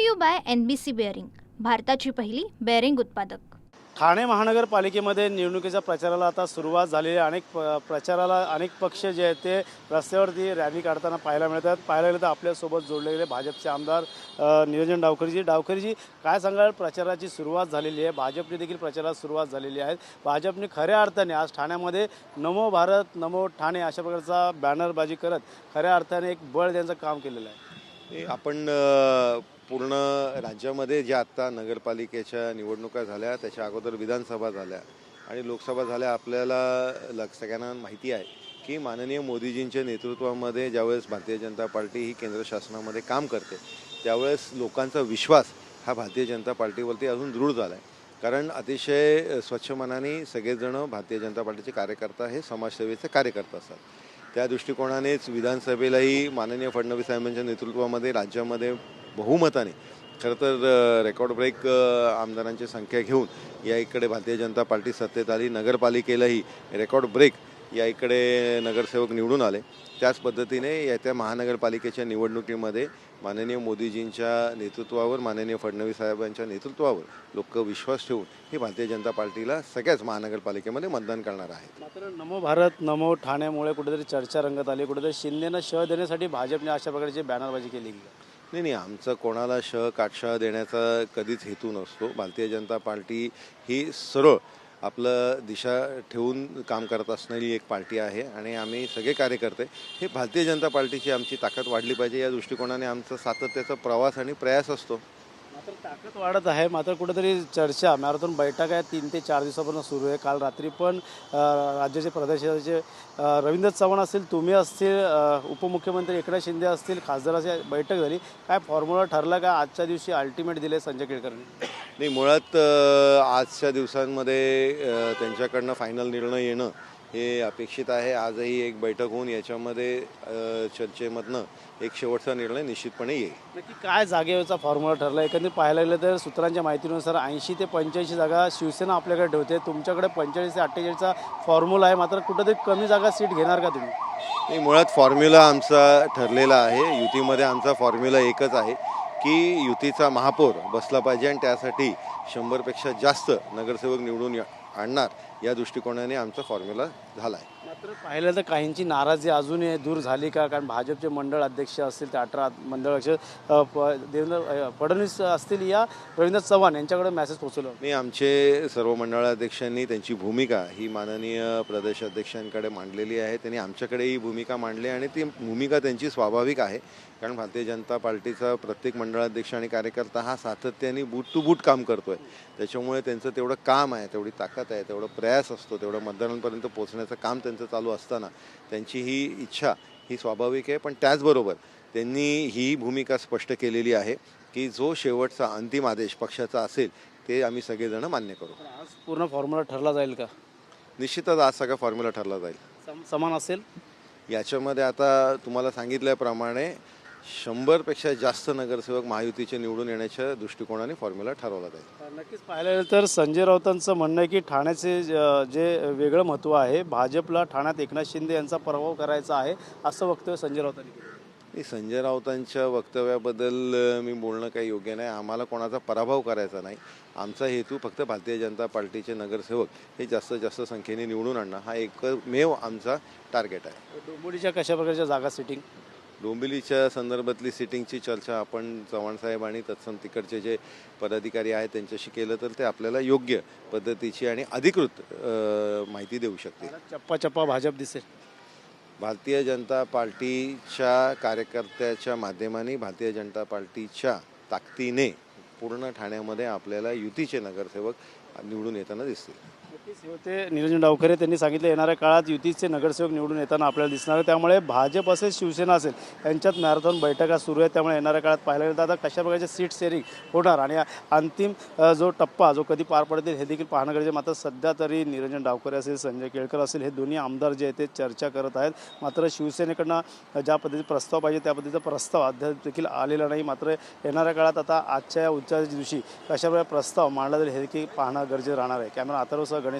To you by N B C bearing भारताची पहिली bearing उत्पादक. ठाणे महानगरपालिकेमध्ये निवडणुकीच्या प्रचाराला आता सुरुवात झालेली आहे. अनेक प- प्रचाराला अनेक पक्ष जे आहेत ते रस्त्यावरती रॅली काढताना पाहायला मिळतात. पाहायला गेलं तर आपल्यासोबत जोडलेले भाजपचे आमदार निरंजन डावकरजी डावकरजी काय सांगाल? प्रचाराची सुरुवात झालेली आहे. भाजपने देखील प्रचारात सुरुवात झालेली आहे. भाजपने खऱ्या अर्थाने आज ठाण्यामध्ये नमो भारत नमो ठाणे अशा प्रकारचा बॅनरबाजी करत खऱ्या अर्थाने एक बळ त्यांचं काम केलेलं आहे. आपण पूर्ण राज्यामध्ये ज्या आत्ता नगरपालिकेच्या निवडणुका झाल्या त्याच्या अगोदर विधानसभा झाल्या आणि लोकसभा झाल्या आपल्याला लग सगळ्यांना माहिती आहे की माननीय मोदीजींच्या नेतृत्वामध्ये ज्यावेळेस भारतीय जनता पार्टी ही केंद्र शासनामध्ये काम करते त्यावेळेस लोकांचा विश्वास हा भारतीय जनता पार्टीवरती अजून दृढ झाला आहे कारण अतिशय स्वच्छ मनाने सगळेजणं भारतीय जनता पार्टीचे कार्यकर्ता हे समाजसेवेचे कार्यकर्ता असतात. त्या दृष्टिकोनानेच विधानसभेलाही माननीय फडणवीस साहेबांच्या नेतृत्वामध्ये राज्यामध्ये बहुमताने. खरं तर रेकॉर्ड ब्रेक आमदारांची संख्या घेऊन या इकडे भारतीय जनता पार्टी सत्तेत आली. नगरपालिकेलाही रेकॉर्ड ब्रेक या इकडे नगरसेवक निवडून आले. त्याच पद्धतीने येत्या महानगरपालिकेच्या निवडणुकीमध्ये माननीय मोदीजींच्या नेतृत्वावर माननीय फडणवीस साहेबांच्या नेतृत्वावर लोक विश्वास ठेवून ही भारतीय जनता पार्टीला सगळ्याच महानगरपालिकेमध्ये मतदान करणार आहेत. मात्र नमो भारत नमो ठाण्यामुळे कुठेतरी चर्चा रंगत आली. कुठेतरी शिंदेनं शह देण्यासाठी भाजपने अशा प्रकारची बॅनरबाजी केली. नाही नाही आमचं कोणाला श काटशा देण्याचा कधीच हेतू नसतो. भारतीय जनता पार्टी ही सरळ आपलं दिशा ठेवून काम करत असणारी एक पार्टी आहे आणि आम्ही सगळे कार्यकर्ते हे भारतीय जनता पार्टीची आमची ताकद वाढली पाहिजे. या दृष्टिकोनाने आमचा सातत्याचा प्रवास आणि प्रयास असतो. मात्र ताकद वाढत आहे. मात्र कुठेतरी चर्चा मॅरेथॉन बैठक आहे. तीन ते चार दिवसापासून सुरू आहे. काल रात्री पण राज्याचे प्रदेशाचे रवींद्र चव्हाण असतील तुम्ही असतील उपमुख्यमंत्री एकनाथ शिंदे असतील खासदाराची बैठक झाली. काय फॉर्म्युला ठरला का? आजच्या दिवशी अल्टिमेट दिले संजय केळकरने? नाही मुळात आजच्या दिवसांमध्ये त्यांच्याकडनं फायनल निर्णय येणं हे अपेक्षित आहे. आजही एक बैठक होऊन याच्यामध्ये चर्चेमधनं एक शेवटचा निर्णय निश्चितपणे येईल. नक्की काय जागेचा फॉर्म्युला ठरला एकंदरीत पाहायला गेलं तर सूत्रांच्या माहितीनुसार ऐंशी ते पंच्याऐंशी जागा शिवसेना आपल्याकडे ठेवते. तुमच्याकडे पंचेचाळीस ते अठ्ठेचाळीसचा फॉर्म्युला आहे. मात्र कुठेतरी कमी जागा सीट घेणार का तुम्ही? नाही मुळात फॉर्म्युला आमचा ठरलेला आहे. युतीमध्ये आमचा फॉर्म्युला एकच आहे की युतीचा महापौर बसला पाहिजे आणि त्यासाठी शंभरपेक्षा जास्त नगरसेवक निवडून आणणार. या दृष्टिकोनाने आमचा फॉर्म्युला झाला आहे मात्र पाहिलं तर काहींची नाराजी अजूनही दूर झाली का? कारण भाजपचे मंडळ अध्यक्ष असतील ते अठरा मंडळ अध्यक्ष देवेंद्र फडणवीस असतील या रवींद्र चव्हाण यांच्याकडे मेसेज पोहोचवलं. मी आमचे सर्व मंडळाध्यक्षांनी त्यांची भूमिका ही माननीय प्रदेश अध्यक्षांकडे मांडलेली आहे. त्यांनी आमच्याकडे ही भूमिका मांडली आणि ती भूमिका त्यांची स्वाभाविक आहे. कारण भारतीय जनता पार्टीचा प्रत्येक मंडळाध्यक्ष आणि कार्यकर्ता हा सातत्याने बूट टू बूट काम करतोय. त्याच्यामुळे त्यांचं तेवढं काम आहे तेवढी ताकद आहे तेवढं प्रयास असतो तेवढं मतदारांपर्यंत पोहोचण्याचं काम त्यांचं चालू असताना. त्यांची ही इच्छा ही स्वाभाविक आहे. पण त्याचबरोबर त्यांनी ही भूमिका स्पष्ट केलेली आहे की जो शेवटचा अंतिम आदेश पक्षाचा असेल ते आम्ही सगळेजण मान्य करू. आज पूर्ण फॉर्म्युला ठरला जाईल का? निश्चितच आज सगळा फॉर्म्युला ठरला जाईल. सम- समान असेल? याच्यामध्ये आता तुम्हाला सांगितल्याप्रमाणे शंभरपेक्षा जास्त नगरसेवक महायुतीचे निवडून येण्याच्या दृष्टिकोनाने फॉर्म्युला ठरवला जाईल. नक्कीच पाहायला गेलं तर संजय राऊतांचं म्हणणं आहे की ठाण्याचे ज- जे वेगळं महत्त्व आहे भाजपला ठाण्यात एकनाथ शिंदे यांचा पराभव करायचा आहे असं वक्तव्य संजय राऊतांनी केलं. मी संजय राऊतांच्या वक्तव्याबद्दल अ, मी बोलणं काही योग्य नाही. आम्हाला कोणाचा पराभव करायचा नाही. आमचा हेतू फक्त भारतीय जनता पार्टीचे नगरसेवक हे जास्तीत जास्त संख्येने निवडून आणणं हा एकमेव आमचा टार्गेट आहे. डोंबिवलीच्या कशा प्रकारच्या जागा सिटिंग डोंबिवलीच्या संदर्भातली सिटिंगची चर्चा आपण चव्हाणसाहेब आणि तत्सम तिकडचे जे पदाधिकारी आहेत त्यांच्याशी केलं तर ते आपल्याला योग्य पद्धतीची आणि अधिकृत माहिती देऊ शकतील. चप्पा चप्पा भाजप दिसेल. भारतीय जनता पार्टीच्या कार्यकर्त्याच्या माध्यमाने भारतीय जनता पार्टीच्या ताकदीने पूर्ण ठाण्यामध्ये आपल्याला युतीचे नगरसेवक निवडून येताना दिसतील. होते निरंजन डावखरे त्यांनी सांगितलं येणाऱ्या काळात युतीचे नगरसेवक निवडून येताना आपल्याला दिसणार आहे. त्यामुळे भाजप असेल शिवसेना असेल यांच्यात मॅरेथॉन बैठका सुरू आहेत. त्यामुळे येणाऱ्या काळात पाहायला गेलं तर आता कशा प्रकारचे सीट शेअरिंग होणार? आणि अंतिम जो टप्पा जो कधी पार पडतील हे देखील पाहणं गरजेचं मात्र सध्या तरी निरंजन डावखरे असेल संजय केळकर असेल हे दोन्ही आमदार जे आहेत ते चर्चा करत आहेत. मात्र शिवसेनेकडनं ज्या पद्धतीचा प्रस्ताव पाहिजे त्या पद्धतीचा प्रस्ताव अद्याप देखील आलेला नाही. मात्र येणाऱ्या काळात आता आजच्या या उच्चाच्या दिवशी कशाप्रकारे प्रस्ताव मांडला जाईल हे देखील पाहणं गरजेचं राहणार आहे. कॅमेरा आतरवसह गणेश